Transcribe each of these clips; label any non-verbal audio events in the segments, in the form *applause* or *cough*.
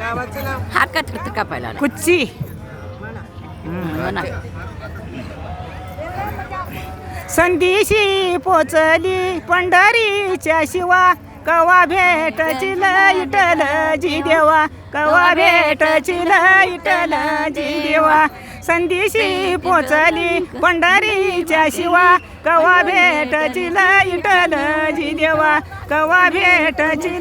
हा का तर कापायला कुच्ची. म्हणा. संदेशी पोचली पंढरीच्या शिवा. कवा भेटची इटल जी देवा. कवा भेटची इटल जी देवा. संदेशी पोचली पंढरीच्या शिवा. कवा भेटची इटल जी देवा. कवा भेटची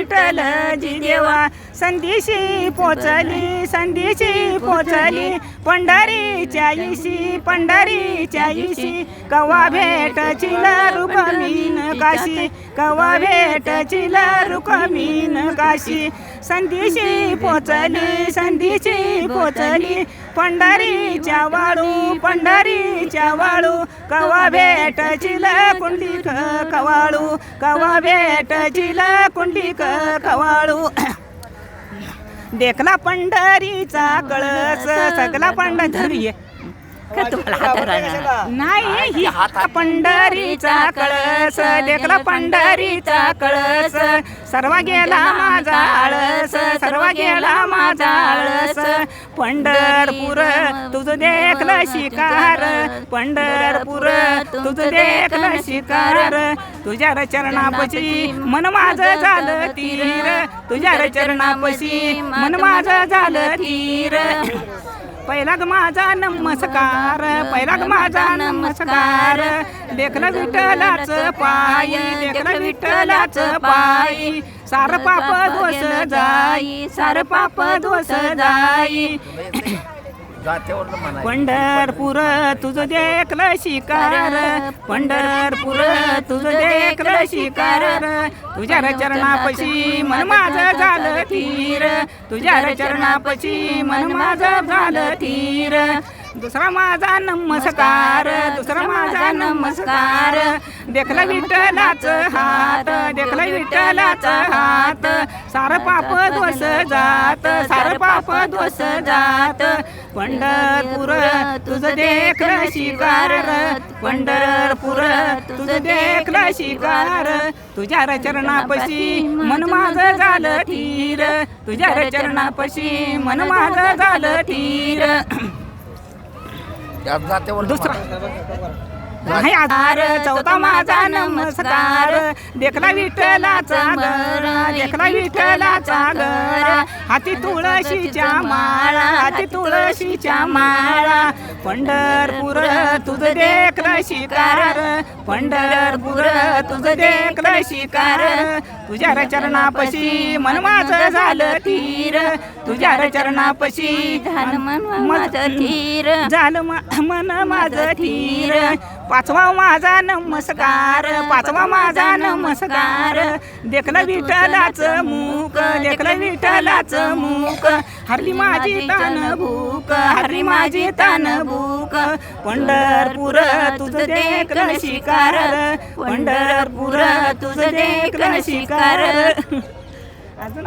इटल जी देवा. संदेशी पोचली संदेशी पोचली पंढरीच्या इशी पंढरीच्या इशी. कवा भेटची रुक्मीन काशी. कवा भेटची रुक्मीन काशी. संदेशी पोचली संदेशी पोचली पंढरीच्या वाळू पंढरीच्या वाळू कवा भेटची कुंडलिक कवाळू कवा भेटची कुंडलिक कवाळू. देखला पंढरीचा कळस सगला पंढरी. नाही ही पंढरीचा कळस देखला पंढरीचा कळस. सर्व गेला माझा आळस सर्व गेला माझा आळस. पंढरपूर तुझं देखलं शिकार. पंढरपूर तुझं देखलं शिकार. तुझ्या चरणापशी मन माझं झालं तीर. तुझ्या चरणापशी मन माझं झालं तीर. *clears throat* पहिला माझा नमस्कार. पहिला माझा नमस्कार. देखलं विठ्ठलाच पायी देखलं विठ्ठलाच पायी सार पाप दोष जाई सार पाप दोष जाई. पंढरपूर तुझं देखलं शिकार पंढरपूर तुझं देखलं शिकार. तुझ्या चरणापशी मन माझं झालं तीर. तुझ्या चरणापशी मन माझं झालं तीर. दुसरा माझा नमस्कार दुसरा माझा नमस्कार. देखलं विठ्ठलाच हात देखलं विठ्ठलाच हात. सार पाप दोष जात सार पाप दोष जात. पंढरपूर तुझं देखलं शिकार. पंढरपूर तुझं देखलं शिकार. तुझ्या चरणापशी मन माझं झालं तीर तुझ्या चरणापशी मन माझं झालं तीर दुसरा. नाही आधार चौथा माझा नमस्कार. देखला विठ्ठलाचा घर देखला विठ्ठलाचा घर. हाती तुळशीच्या माळा हाती तुळशीच्या माळा. पंढरपूर तुझं देखलं शिकार. पंढरपूर तुझं देखलं शिकार. तुझ्या चरणापशी मन माझं झालं तीर. तुझ्या चरणापशी झालं मन माझं धीर झालं मन माझं धीर पाचवा माझा नमस्कार पाचवा माझा नमस्कार. देखलं विठ्ठलाचं मूक देखलं विठ्ठलाचं मूक. हरली माझी तान भूक हरली माझी तान भूक. पंढरपूर तुझं देखलं शिकार. पंढरपूर तुझं देखलं शिकार. अजून